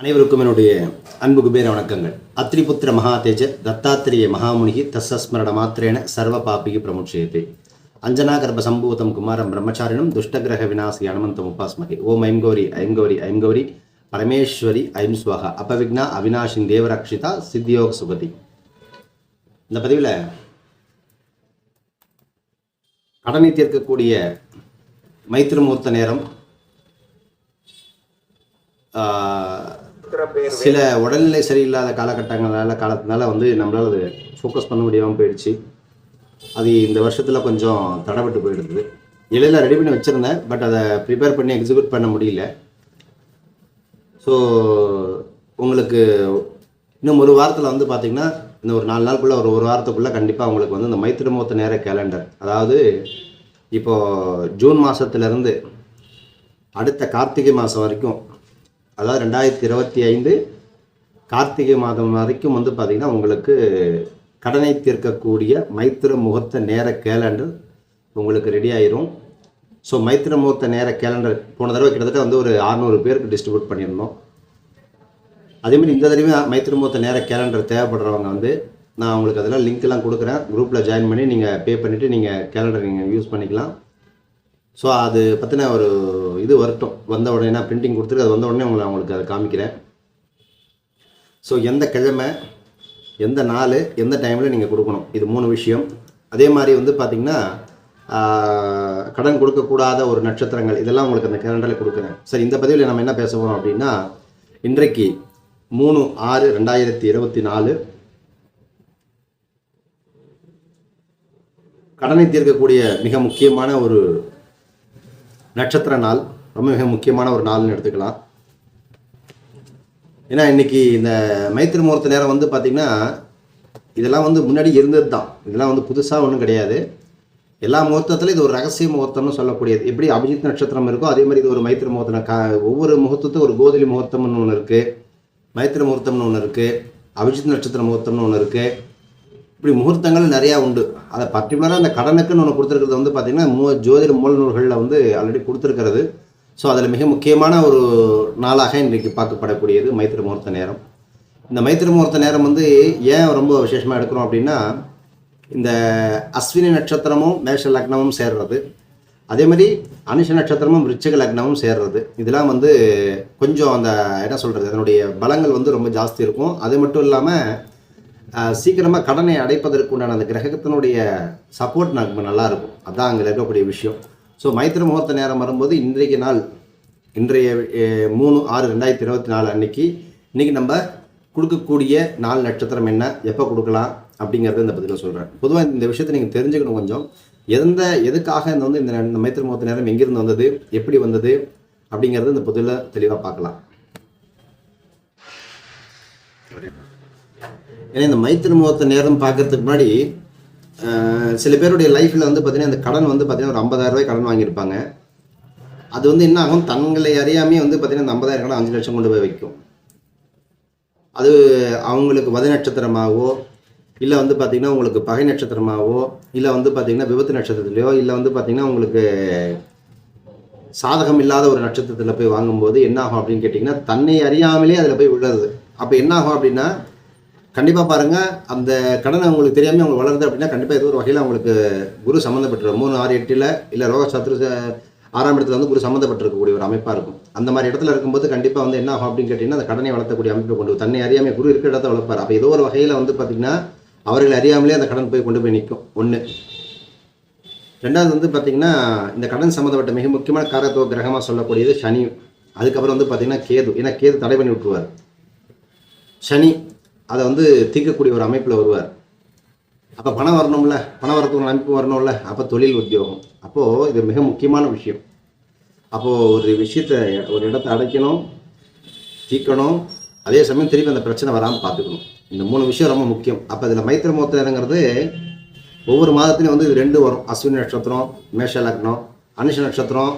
அனைவருக்கும் என்னுடைய அன்பு குபேர வணக்கங்கள். அத்ரிபுத்திர மகாதேஜ தத்தாத்திரேய மகாமுனிகி தஸ்ஸஸ்மரண மாத்திரேன சர்வ பாபிகி பிரமுட்சயத்தை அஞ்சனா கர்ப்ப சம்பூதம் குமாரம் பிரம்மச்சாரிணம் துஷ்டகிரக விநாசி அனுமந்தம் உபாஸ்மகே. ஓம் ஐம் கௌரி ஐம் கௌரி ஐம் கௌரி. பரமேஸ்வரி ஐம் சுவாகா. அபவிக்னா அவினாஷின் தேவரக்ஷிதா சித்தியோக சுபதி. இந்த பதிவில் கடனை தீர்க்கக்கூடிய மைத்திரமூர்த்த நேரம் ஆஹ், சில உடல்நிலை சரியில்லாத காலகட்டங்களால் காலத்தினால வந்து நம்மளால் அது ஃபோக்கஸ் பண்ண முடியாமல் போயிடுச்சு. அது இந்த வருஷத்தில் கொஞ்சம் தடைப்பட்டு போயிடுது. இலையில ரெடி பண்ணி வச்சுருந்தேன். பட் அதை ப்ரிப்பேர் பண்ணி எக்ஸிக்யூட் பண்ண முடியல. ஸோ உங்களுக்கு இன்னும் ஒரு வாரத்தில் வந்து பார்த்திங்கன்னா இன்னும் ஒரு நாலு நாளுக்குள்ளே ஒரு ஒரு வாரத்துக்குள்ளே கண்டிப்பாக உங்களுக்கு வந்து இந்த மைத்திரி மூத்த நேர கேலண்டர் அதாவது இப்போது ஜூன் மாதத்துலேருந்து அடுத்த கார்த்திகை மாதம் வரைக்கும் அதாவது ரெண்டாயிரத்தி இருபத்தி ஐந்து கார்த்திகை மாதம் வரைக்கும் வந்து பார்த்திங்கன்னா உங்களுக்கு கடனை தீர்க்கக்கூடிய மைத்திர முகூர்த்த நேர கேலண்டர் உங்களுக்கு ரெடி ஆயிரும். ஸோ மைத்திர முகூர்த்த நேர கேலண்டர் போன தடவை கிட்டத்தட்ட வந்து ஒரு அறநூறு பேருக்கு டிஸ்ட்ரிபியூட் பண்ணியிருந்தோம். அதேமாதிரி இந்த தடவை மைத்திர முகூர்த்த நேர கேலண்டர் தேவைப்படுறவங்க வந்து நான் உங்களுக்கு அதெல்லாம் லிங்க்லாம் கொடுக்குறேன். குரூப்பில் ஜாயின் பண்ணி நீங்கள் பே பண்ணிவிட்டு நீங்கள் கேலண்டர் நீங்கள் யூஸ் பண்ணிக்கலாம். ஸோ அது பற்றின ஒரு இது வரட்டும். வந்த உடனே நான் பிரிண்டிங் கொடுத்துருக்கு அது வந்த உடனே உங்களை அவங்களுக்கு அதை காமிக்கிறேன். ஸோ எந்த கிழமை எந்த நாள் எந்த டைமில் நீங்கள் கொடுக்கணும்? இது மூணு விஷயம். அதே மாதிரி வந்து பார்த்திங்கன்னா கடன் கொடுக்கக்கூடாத ஒரு நட்சத்திரங்கள் இதெல்லாம் உங்களுக்கு அந்த கேலண்டரில் கொடுக்குறேன். சரி இந்த பதிவில் நம்ம என்ன பேச போகிறோம் அப்படின்னா இன்றைக்கு மூணு ஆறு ரெண்டாயிரத்தி இருபத்தி நாலு கடனை தீர்க்கக்கூடிய மிக முக்கியமான ஒரு நட்சத்திர நாள் ரொம்ப மிக முக்கியமான ஒரு நாள்னு எடுத்துக்கலாம். ஏன்னா இன்னைக்கு இந்த மைத்திரி முகூர்த்த நேரம் வந்து பார்த்திங்கன்னா இதெல்லாம் வந்து முன்னாடி இருந்தது தான் இதெல்லாம் வந்து புதுசாக ஒன்றும் கிடையாது. எல்லா முகூர்த்தத்திலும் இது ஒரு ரகசிய முகூர்த்தம்னு சொல்லக்கூடியது. எப்படி அபிஜித் நட்சத்திரம் இருக்கோ அதே மாதிரி இது ஒரு மைத்திரி முகூர்த்தம் கா ஒவ்வொரு முகூர்த்தத்துக்கும் ஒரு கோதிலி முகூர்த்தம்னு ஒன்று இருக்குது மைத்திரி முகூர்த்தம்னு ஒன்று இருக்குது அபிஜித் நட்சத்திர முகூர்த்தம்னு ஒன்று இருக்குது இப்படி முகூர்த்தங்கள் நிறையா உண்டு. அதை பர்டிகுலராக அந்த கடனுக்குன்னு ஒன்று கொடுத்துருக்கிறது வந்து பார்த்திங்கன்னா மூ ஜோதிட மூல நூல்களில் வந்து ஆல்ரெடி கொடுத்துருக்கிறது. ஸோ அதில் மிக முக்கியமான ஒரு நாளாக இன்றைக்கு பார்க்கப்படக்கூடியது மைத்திர முகூர்த்த நேரம். இந்த மைத்திர முகூர்த்த நேரம் வந்து ஏன் ரொம்ப விசேஷமாக எடுக்கிறோம் அப்படின்னா இந்த அஸ்வினி நட்சத்திரமும் மேஷ லக்னமும் சேர்றது. அதே மாதிரி அனுஷ நட்சத்திரமும் விருச்சக லக்னமும் சேர்றது. இதெல்லாம் வந்து கொஞ்சம் அந்த என்ன சொல்கிறது அதனுடைய பலங்கள் வந்து ரொம்ப ஜாஸ்தி இருக்கும். அது மட்டும் இல்லாமல் சீக்கிரமாக கடனை அடைப்பதற்கு உண்டான அந்த கிரகத்தினுடைய சப்போர்ட் நமக்கு நல்லா இருக்கும். அதான் அங்கே இருக்கக்கூடிய விஷயம். ஸோ மைத்திர முகூர்த்த நேரம் வரும்போது இன்றைக்கு நாள் இன்றைய மூணு ஆறு ரெண்டாயிரத்தி இருபத்தி நாலு அன்னைக்கு இன்றைக்கி நம்ம கொடுக்கக்கூடிய நாலு நட்சத்திரம் என்ன எப்போ கொடுக்கலாம் அப்படிங்கிறத இந்த பதிவில் சொல்கிறேன் பொதுவாக இந்த விஷயத்தை நீங்கள் தெரிஞ்சுக்கணும் கொஞ்சம். எந்த எதுக்காக இந்த வந்து இந்த இந்த மைத்திர முகூர்த்த நேரம் எங்கிருந்து வந்தது எப்படி வந்தது அப்படிங்கிறது இந்த பதிவில் தெளிவாக பார்க்கலாம். ஏன்னா இந்த மைத்திரி முகூர்த்த நேரம் பார்க்கறதுக்கு முன்னாடி சில பேருடைய லைஃப்பில் வந்து பார்த்திங்கன்னா இந்த கடன் வந்து பார்த்தீங்கன்னா ஒரு 50000 ரூபாய் கடன் வாங்கியிருப்பாங்க. அது வந்து என்ன ஆகும்? தங்களை அறியாமே வந்து பார்த்தீங்கன்னா இந்த ஐம்பதாயிரம் கடன் அஞ்சு லட்சம் கொண்டு போய் வைக்கும். அது அவங்களுக்கு வத நட்சத்திரமாகவோ இல்லை வந்து பார்த்திங்கன்னா உங்களுக்கு பகை நட்சத்திரமாகவோ இல்லை வந்து பார்த்திங்கன்னா விபத்து நட்சத்திரத்துலையோ இல்லை வந்து பார்த்திங்கன்னா உங்களுக்கு சாதகம் இல்லாத ஒரு நட்சத்திரத்தில் போய் வாங்கும்போது என்ன ஆகும் அப்படின்னு கேட்டிங்கன்னா தன்னை அறியாமலே அதில் போய் விழுறது அப்போ என்ன ஆகும் அப்படின்னா கண்டிப்பாக பாருங்கள் அந்த கடனை உங்களுக்கு தெரியாமல் அவங்க வளருது அப்படின்னா கண்டிப்பாக ஏதோ ஒரு வகையில் அவங்களுக்கு குரு சம்மந்தப்பட்டிருக்கும் மூணு ஆறு எட்டில் இல்லை ரோக சத்ரு ஆறாம் இடத்துல வந்து குரு சம்மந்தப்பட்டிருக்கக்கூடிய ஒரு அமைப்பாக இருக்கும். அந்த மாதிரி இடத்துல இருக்கும்போது கண்டிப்பாக வந்து என்ன ஆகும் அப்படின்னு கேட்டிங்கன்னா அந்த கடனை வளர்த்தக்கூடிய அமைப்பை கொண்டு தன்னை அறியாமல் குரு இருக்கிற இடத்த வளர்ப்பார். அப்போ ஏதோ ஒரு வகையில் வந்து பார்த்திங்கன்னா அவர்கள் அறியாமலே அந்த கடன் போய் கொண்டு போய் நிற்கும் ஒன்று ரெண்டாவது வந்து பார்த்திங்கன்னா இந்த கடன் சம்மந்தப்பட்ட மிக முக்கியமான காரத்துவ கிரகமாக சொல்லக்கூடியது சனி. அதுக்கப்புறம் வந்து பார்த்திங்கன்னா கேது. ஏன்னா கேது தடை பண்ணி விட்டுருவார். சனி அதை வந்து தீர்க்கக்கூடிய ஒரு அமைப்பில் வருவார். அப்போ பணம் வரணும்ல பணம் வரத்துக்கு ஒரு அமைப்பு வரணும்ல அப்போ தொழில் உத்தியோகம். அப்போது இது மிக முக்கியமான விஷயம். அப்போது ஒரு விஷயத்தை ஒரு இடத்த அடைக்கணும் தீர்க்கணும் அதே சமயம் திருப்பி அந்த பிரச்சனை வராமல் பார்த்துக்கணும். இந்த மூணு விஷயம் ரொம்ப முக்கியம். அப்போ இதில் மைத்திர முகூர்த்தங்கிறது ஒவ்வொரு மாதத்துலையும் வந்து இது ரெண்டு வரும். அஸ்வினி நட்சத்திரம் மேஷ லக்னம் அனுஷ நட்சத்திரம்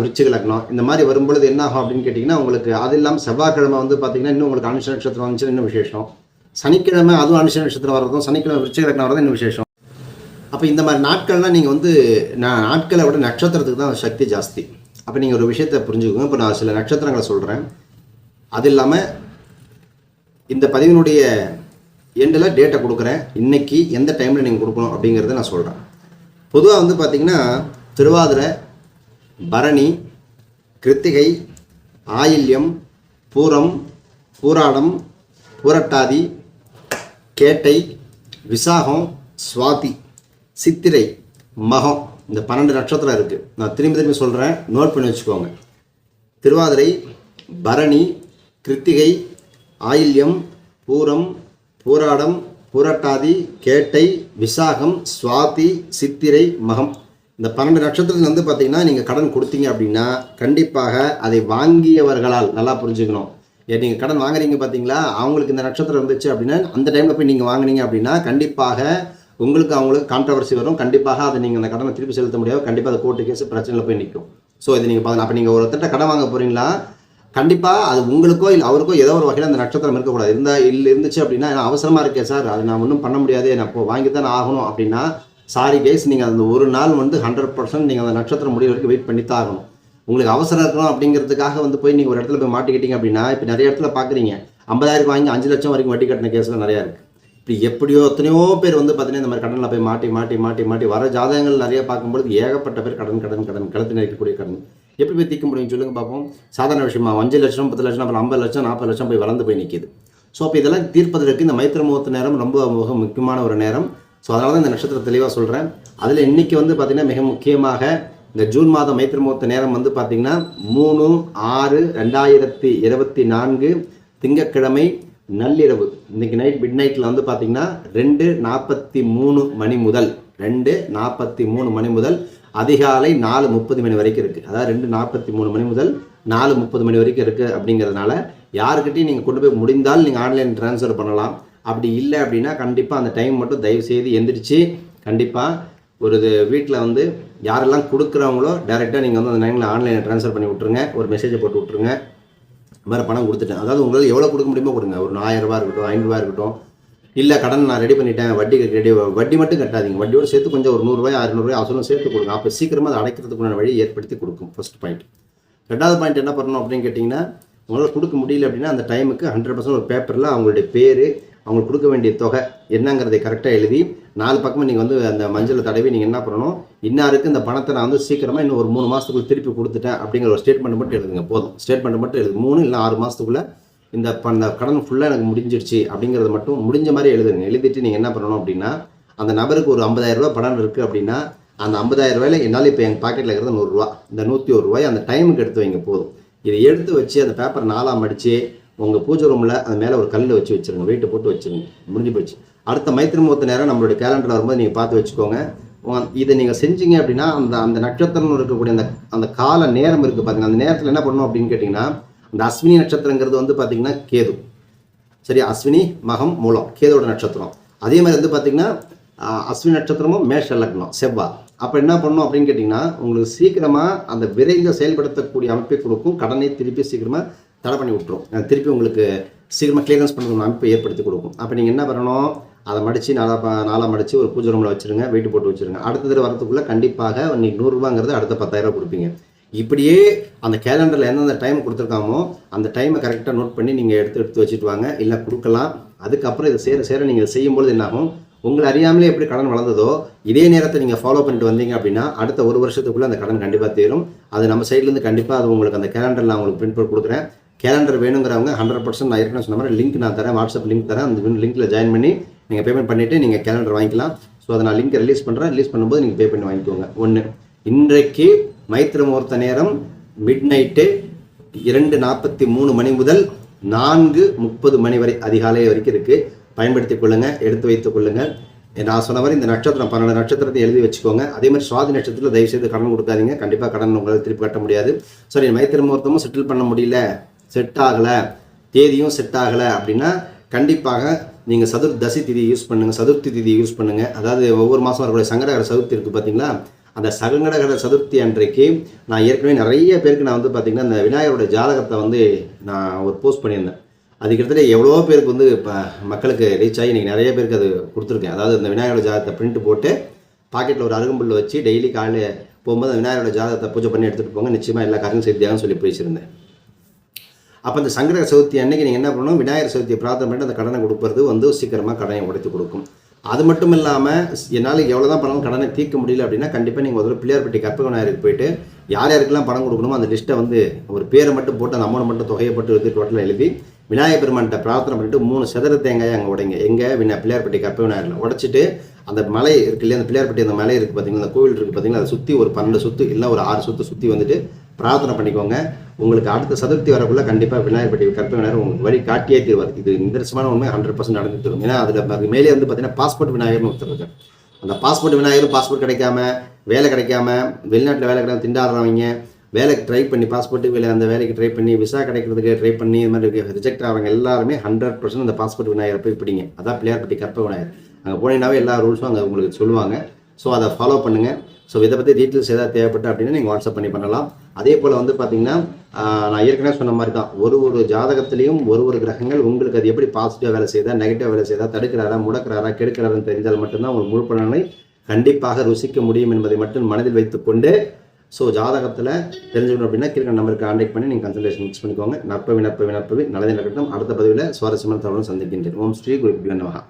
விருச்சிக லக்னம். இந்த மாதிரி வரும்பொழுது என்ன ஆகும் அப்படின்னு கேட்டிங்கன்னா உங்களுக்கு அது இல்லாமல் செவ்வாய்க்கிழமை வந்து பார்த்தீங்கன்னா இன்னும் உங்களுக்கு அனுஷ நட்சத்திரம் வந்துச்சுன்னா இன்னும் விசேஷம். சனிக்கிழமை அதுவும் அனுஷ நட்சத்திரம் வர்றதும் சனிக்கிழமை விருச்சிக வரதும் இன்னும் விசேஷம்? அப்போ இந்த மாதிரி நாட்கள்லாம் நீங்கள் வந்து நான் நாட்களை விட நட்சத்திரத்துக்கு தான் சக்தி ஜாஸ்தி. அப்போ நீங்கள் ஒரு விஷயத்தை புரிஞ்சுக்கோங்க. இப்போ நான் சில நட்சத்திரங்களை சொல்கிறேன் அது இல்லாமல் இந்த பதிவினுடைய எண்டில் டேட்டை கொடுக்குறேன். இன்னைக்கு எந்த டைமில் நீங்கள் கொடுக்கணும் அப்படிங்கிறத நான் சொல்கிறேன் பொதுவாக வந்து பார்த்திங்கன்னா திருவாதிரை பரணி கிருத்திகை ஆயில்யம் பூரம் பூராடம் பூரட்டாதி கேட்டை விசாகம் சுவாதி சித்திரை மகம் இந்த பன்னெண்டு நட்சத்திரம் இருக்குது நான் திரும்பி திரும்பி சொல்கிறேன் நோட் பண்ணி வச்சுக்கோங்க. திருவாதிரை பரணி கிருத்திகை ஆயில்யம் பூரம் பூராடம் பூரட்டாதி கேட்டை விசாகம் சுவாதி சித்திரை மகம். இந்த பன்னெண்டு நட்சத்திரத்துல வந்து பார்த்தீங்கன்னா நீங்கள் கடன் கொடுத்தீங்க அப்படின்னா கண்டிப்பாக அதை வாங்கியவர்களால் நல்லா புரிஞ்சுக்கணும். நீங்கள் கடன் வாங்குறீங்க பார்த்தீங்களா அவங்களுக்கு இந்த நட்சத்திரம் இருந்துச்சு அப்படின்னா அந்த டைமில் போய் நீங்கள் வாங்குனீங்க அப்படின்னா கண்டிப்பாக உங்களுக்கு அவங்களுக்கு கான்ட்ரவர்சி வரும். கண்டிப்பாக அதை நீங்கள் அந்த கடனை திருப்பி செலுத்த முடியாது. கண்டிப்பாக அது கோர்ட்டு கேஸ் பிரச்சனையில் போய் நிற்கும் ஸோ இது நீங்கள் பார்க்கலாம் அப்போ நீங்கள் ஒருத்தட்ட கடன் வாங்க போகிறீங்களா கண்டிப்பாக அது உங்களுக்கோ இல்லை அவருக்கோ ஏதோ ஒரு வகையில் அந்த நட்சத்திரம் இருக்கக்கூடாது. இருந்தா இல்லை இருந்துச்சு அப்படின்னா நான் அவசரமாக இருக்கேன் சார் அது நான் ஒன்றும் பண்ண முடியாது. நான் இப்போ வாங்கி தான் ஆகணும் அப்படின்னா சாரி கேஸ் நீங்கள் அந்த ஒரு நாள் வந்து ஹண்ட்ரட் பர்சன்ட் நீங்கள் அந்த நட்சத்திரம் முடிவு வரைக்கும் வெயிட் பண்ணி தான் ஆகணும். உங்களுக்கு அவசரம் இருக்கணும் அப்படிங்கிறதுக்காக வந்து போய் நீங்கள் ஒரு இடத்துல போய் மாட்டிக்கிட்டீங்க அப்படின்னா இப்போ நிறைய இடத்துல பார்க்குறீங்க ஐம்பதாயிரம் வாங்கி அஞ்சு லட்சம் வரைக்கும் வட்டி கட்டின கேஸ்லாம் நிறையா இருக்குது இப்படி எப்படியோ எத்தனையோ பேர் வந்து பார்த்தீங்கன்னா இந்த மாதிரி கடனில் போய் மாட்டி மாட்டி மாட்டி மாட்டி வர ஜாதகங்கள் நிறைய பார்க்கும்பொழுது ஏகப்பட்ட பேர் கடன் கடன் கடன் கடத்தி இருக்கக்கூடிய கடன். எப்படி போய் தீர்க்க முடியும் சொல்லுங்க பார்ப்போம் சாதாரண விஷயமா அஞ்சு லட்சம் பத்து லட்சம் அப்புறம் ஐம்பது லட்சம் நாற்பது லட்சம் போய் வளர்ந்து போய் நிற்கிது ஸோ அப்போ இதெல்லாம் தீர்ப்பதற்கு இந்த மைத்திர முகூர்த்த நேரம் ரொம்ப மிக முக்கியமான ஒரு நேரம். ஸோ அதனால தான் இந்த நட்சத்திரம் தெளிவாக சொல்கிறேன் அதில் இன்னைக்கு வந்து பார்த்திங்கன்னா மிக முக்கியமாக இந்த ஜூன் மாதம் மைத்திரமூர்த்த நேரம் வந்து பார்த்திங்கன்னா மூணு ஆறு ரெண்டாயிரத்தி இருபத்தி நான்கு திங்கட்கிழமை நள்ளிரவு. இன்னைக்கு நைட் மிட் நைட்டில் வந்து பார்த்தீங்கன்னா ரெண்டு நாற்பத்தி மூணு மணி முதல் ரெண்டு நாற்பத்தி மூணு மணி முதல் அதிகாலை நாலு முப்பது மணி வரைக்கும் இருக்குது அதாவது ரெண்டு நாற்பத்தி மூணு மணி முதல் நாலு முப்பது மணி வரைக்கும் இருக்குது அப்படிங்கிறதுனால யாருக்கிட்டையும் நீங்கள் கொண்டு போய் முடிந்தால் நீங்கள் ஆன்லைன் ட்ரான்ஸ்ஃபர் பண்ணலாம். அப்படி இல்லை அப்படின்னா கண்டிப்பாக அந்த டைம் மட்டும் தயவு செய்து எந்திரிச்சு கண்டிப்பாக ஒரு வீட்டில் வந்து யாரெல்லாம் கொடுக்குறவங்களோ டேரெக்டாக நீங்கள் வந்து அந்த நேரங்களில் ஆன்லைனில் ட்ரான்ஸ்ஃபர் பண்ணி விட்ருங்க ஒரு மெசேஜை போட்டு விட்ருங்க வேறு மாதிரி பணம் கொடுத்துட்டேன். அதாவது உங்களுக்கு எவ்வளோ கொடுக்க முடியுமோ கொடுங்க. ஒரு ஆயிரரூபா இருக்கட்டும் ஐநூறுரூவா இருக்கட்டும். இல்லை கடன் நான் ரெடி பண்ணிட்டேன். வட்டி ரெடி வட்டி மட்டும் கட்டாதீங்க. வட்டியோடு சேர்த்து கொஞ்சம் ஒரு நூறுரூவாய் அறுநூறுவாய் அவசரம் சேர்த்து கொடுங்க. அப்போ சீக்கிரமாக அதை அடைக்கிறதுக்குள்ள வழி ஏற்படுத்தி கொடுக்கும். ஃபர்ஸ்ட் பாயிண்ட் ரெண்டாவது பாயிண்ட் என்ன பண்ணணும் அப்படின்னு கேட்டிங்கன்னா உங்களால் கொடுக்க முடியல அப்படின்னா அந்த டைமுக்கு ஹண்ட்ரட் பர்சன்ட் ஒரு பேப்பரில் அவங்களுடைய பேர் அவங்களுக்கு கொடுக்க வேண்டிய தொகை என்னங்கிறதை கரெக்டாக எழுதி நாலு பக்கமும் நீங்கள் வந்து அந்த மஞ்சளை தடவி நீங்கள் என்ன பண்ணணும்? இன்னாருக்கு இந்த பணத்தை நான் வந்து சீக்கிரமாக இன்னும் ஒரு மூணு மாதத்துக்குள்ள திருப்பி கொடுத்துட்டேன் அப்படிங்கிற ஒரு ஸ்டேட்மெண்ட் மட்டும் எழுதுங்க போதும். ஸ்டேட்மெண்ட் மட்டும் எழுது மூணு இல்லை ஆறு மாதத்துக்குள்ளே இந்த ப- கடன் ஃபுல்லாக எனக்கு முடிஞ்சிடுச்சு அப்படிங்கிறத மட்டும் முடிஞ்ச மாதிரி எழுதுங்க. எழுதிட்டு நீங்கள் என்ன பண்ணணும் அப்படின்னா அந்த நபருக்கு ஒரு 50000 ரூபாய் பணம் இருக்குது அப்படின்னா அந்த 50000 ரூபாயில என்னால் இப்போ எங்கள் பாக்கெட்டில் இருக்கிறது நூறுரூவா இந்த நூற்றி ஒரு ரூபாய் அந்த டைமுக்கு எடுத்து வைங்க போதும். இதை எடுத்து வச்சு அந்த பேப்பர் நாலாம் அடித்து உங்கள் பூஜை ரூமில் அது மேலே ஒரு கல்லில் வச்சு வச்சிருங்க. வெயிட்டை போட்டு வச்சுருங்க. முடிஞ்சு போச்சு. அடுத்த மைத்திரி முகூர்த்த நேரம் நம்மளுடைய கேலண்டர் வரும்போது நீங்கள் பார்த்து வச்சுக்கோங்க. இதை நீங்கள் செஞ்சீங்க அப்படின்னா அந்த அந்த நட்சத்திரம் இருக்கக்கூடிய அந்த அந்த கால நேரம் இருக்குது பார்த்தீங்கன்னா அந்த நேரத்தில் என்ன பண்ணணும் அப்படின்னு கேட்டிங்கன்னா அந்த அஸ்வினி நட்சத்திரங்கிறது வந்து பார்த்தீங்கன்னா கேது. சரி அஸ்வினி மகம் மூலம் கேதோட நட்சத்திரம். அதே மாதிரி வந்து பார்த்தீங்கன்னா அஸ்வினி நட்சத்திரமும் மேஷ லக்னம் செவ்வாய் அப்போ என்ன பண்ணணும் அப்படின்னு கேட்டிங்கன்னா உங்களுக்கு சீக்கிரமாக அந்த விரைந்து செயல்படுத்தக்கூடிய அமைப்பை கொடுக்கும். கடனை திருப்பி சீக்கிரமாக தடை பண்ணி விட்டுரும். திருப்பி உங்களுக்கு சீக்கிரமாக கிளியரன்ஸ் பண்ணுற அமைப்பை ஏற்படுத்தி கொடுக்கும். அப்போ நீங்கள் என்ன பண்ணணும்? அதை மடித்து நாலா நாளாக மடித்து ஒரு பூஜை ரூமில் வச்சுருங்க வெயிட் போட்டு வச்சுருங்க. அடுத்த தடவை வரதுக்குள்ளே கண்டிப்பாக இன்னைக்கு நூறுரூவாங்கிறது அடுத்த பத்தாயிரம் கொடுப்பீங்க. இப்படியே அந்த கேலண்டரில் எந்தெந்த டைம் கொடுத்துருக்காமோ அந்த டைமை கரெக்டாக நோட் பண்ணி நீங்கள் எடுத்து எடுத்து வச்சுட்டு வாங்க. இல்லை கொடுக்கலாம். அதுக்கப்புறம் இதை சேர சேர நீங்கள் செய்யும்போது என்னாகும்? உங்களை அறியாமலே எப்படி கடன் வளர்ந்ததோ இதே நேரத்தை நீங்கள் ஃபாலோ பண்ணிட்டு வந்தீங்க அப்படின்னா அடுத்த ஒரு வருஷத்துக்குள்ளே அந்த கடன் கண்டிப்பாக தீரும். அது நம்ம சைட்லேருந்து கண்டிப்பாக அது உங்களுக்கு அந்த கேலண்டர் நான் உங்களுக்கு பிரிண்ட் போட்டு கொடுக்குறேன். கேலண்டர் வேணுங்கிறவங்க ஹண்ட்ரட் பர்சன்ட் நான் ஏற்கனவே சொன்ன மாதிரி லிங்க் நான் தரேன் வாட்ஸ்அப் லிங்க் தரேன். அந்த லிங்க்கில் ஜாயின் பண்ணி நீங்கள் பேமெண்ட் பண்ணிவிட்டு நீங்கள் கேலண்டர் வாங்கிக்கலாம். ஸோ அதை நான் லிங்க் ரிலீஸ் பண்ணுறேன் ரிலீஸ் பண்ணும்போது நீங்கள் பே பண்ணி வாங்கிக்கோங்க. ஒன்று இன்றைக்கு மைத்திர முகூர்த்த நேரம் மிட் நைட்டு இரண்டு நாற்பத்தி மூணு மணி முதல் நான்கு முப்பது மணி வரை அதிகாலை வரைக்கும் இருக்குது பயன்படுத்தி கொள்ளுங்கள் எடுத்து வைத்துக் கொள்ளுங்கள் நான் சொன்ன மாதிரி இந்த நட்சத்திரம் பன்னெண்டு நட்சத்திரத்தை எழுதி வச்சுக்கோங்க. அதே மாதிரி சுவாதி நட்சத்திரத்தில் தயவு செய்து கடன் கொடுக்காதீங்க. கண்டிப்பாக கடன் உங்களால் திருப்பி கட்ட முடியாது. சரி மைத்திர முகூர்த்தமும் செட்டில் பண்ண முடியல. செட் ஆகலை. தேதியும் செட் ஆகலை அப்படின்னா கண்டிப்பாக நீங்கள் சதுர்தசி திதி யூஸ் பண்ணுங்கள் சதுர்த்தி திதி யூஸ் பண்ணுங்கள் அதாவது ஒவ்வொரு மாதம் வரக்கூடிய சங்கடகர சதுர்த்தி இருக்குது பார்த்தீங்களா அந்த சங்கடகர சதுர்த்தி அன்றைக்கு நான் ஏற்கனவே நிறைய பேருக்கு நான் வந்து பார்த்திங்கன்னா இந்த விநாயகரோட ஜாதகத்தை வந்து நான் ஒரு போஸ்ட் பண்ணியிருந்தேன். அது கிட்டத்தட்ட எவ்வளோ பேருக்கு வந்து இப்போ மக்களுக்கு ரீச் ஆகி இன்றைக்கி நிறைய பேருக்கு அது கொடுத்துருக்கேன். அதாவது இந்த விநாயகரோட ஜாதகத்தை பிரிண்ட் போட்டு பாக்கெட்டில் ஒரு அருகம்புல் வச்சு டெய்லி காலையில் போகும்போது அந்த விநாயகரோட ஜாதகத்தை பூஜை பண்ணி எடுத்துகிட்டு போங்க. நிச்சயமாக எல்லா காரியம் செய்தியாகன்னு சொல்லி பேசியிருந்தேன். அப்போ இந்த சங்கர சதுர்த்தி அன்னைக்கு நீங்கள் என்ன பண்ணணும்? விநாயகர் சதுர்த்தியை பிரார்த்தனை பண்ணிட்டு அந்த கடனை கொடுக்கறது வந்து சீக்கிரமாக கடனை உடைத்து கொடுக்கும். அது மட்டும் இல்லாமல் என்னால் எவ்வளோ தான் பணம் கடனை தீர்க்க முடியல அப்படின்னா கண்டிப்பாக நீங்கள் முதல்ல பிள்ளையார்பட்டி கற்பக விநாயகருக்கு போயிட்டு யார் யாருக்கெல்லாம் பணம் கொடுக்கணுமோ அந்த லிஸ்ட்டை வந்து ஒரு பேரை மட்டும் போட்டு அந்த அமௌண்ட் மட்டும் தொகையை போட்டு எடுத்து டோட்டலாக எழுதி விநாயகர் பெருமான்கிட்ட பிரார்த்தனை பண்ணிட்டு மூணு சதுர தேங்காயை அங்கே உடைங்க. எங்கே? வினா பிள்ளையார்பட்டி கற்பக விநாயகரில் உடைச்சிட்டு அந்த மலை இருக்கு இல்லையா? அந்த பிள்ளையார்பட்டி அந்த மலை இருக்குது பார்த்தீங்களா அந்த கோவில் இருக்குது பார்த்தீங்களா அதை சுற்றி ஒரு பன்னெண்டு சுற்று இல்லை ஒரு ஆறு சுற்று சுற்றி வந்துட்டு பிரார்த்தனை பண்ணிக்கோங்க. உங்களுக்கு அடுத்த சதுர்த்தி வரக்குள்ள கண்டிப்பாக விநாயகர்பட்டி கற்பக விநாயகர் உங்களுக்கு வழி காட்டியே தீர்வார். இது நிதர்சனமான உண்மை ஹண்ட்ரட் பர்சன்ட் நடந்து தரும் ஏன்னா அதில் மேலே வந்து பார்த்தீங்கன்னா பாஸ்போர்ட் விநாயகர்னு ஒருத்தர் இருக்கார். அந்த பாஸ்போர்ட் விநாயகர் பாஸ்போர்ட் கிடைக்காம வேலை கிடைக்காம வெளிநாட்டில் வேலை கிடைக்காம திண்டாடுறவங்க வேலைக்கு ட்ரை பண்ணி பாஸ்போர்ட்டு வேலை அந்த வேலைக்கு ட்ரை பண்ணி விசா கிடைக்கிறதுக்கு ட்ரை பண்ணி இது மாதிரி ரிஜெக்ட் ஆகிறவங்க எல்லாருமே ஹண்ட்ரட் பர்சன்ட் அந்த பாஸ்போர்ட் விநாயகரை போய் பிடிங்க. அதான் பிள்ளையார்பட்டி கற்ப விநாயகர். அங்கே போனீங்கன்னாவே எல்லா ரூல்ஸும் அங்கே உங்களுக்கு சொல்லுவாங்க. ஸோ அதை ஃபாலோ பண்ணுங்கள் ஸோ இதை பற்றி டீட்டெயில்ஸ் ஏதாவது தேவைப்பட்ட அப்படின்னா நீங்கள் வாட்ஸ்அப் பண்ணி பண்ணலாம் அதே போல் வந்து பார்த்தீங்கன்னா நான் ஏற்கனவே சொன்ன மாதிரி தான் ஒரு ஒரு ஜாதகத்திலையும் ஒரு ஒரு கிரகங்கள் உங்களுக்கு அது எப்படி பாசிட்டிவாக வேலை செய்தா நெகட்டிவ் வேலை செய்தா தடுக்கிறாரா முடக்கிறாரா கெடுக்கிறாருன்னு தெரிஞ்சால் மட்டும்தான் உங்கள் முழு பலனை கண்டிப்பாக ருசிக்க முடியும் என்பதை மட்டும் மனதில் வைத்துக்கொண்டு ஸோ ஜாதகத்தில் தெரிஞ்சுக்கணும் அப்படின்னா கீழே நம்பருக்கு கான்டாக்ட் பண்ணி நீங்கள் கன்சல்டேஷன் மிக்ஸ் பண்ணிக்கோங்க நற்பவி நற்பவி நற்பவி நல்லதே நடக்கட்டும் அடுத்த பதிவில் சுவாரஸ்யமான தகவலும் சந்திக்கின்றேன் ஓம் ஸ்ரீ குரு நமகா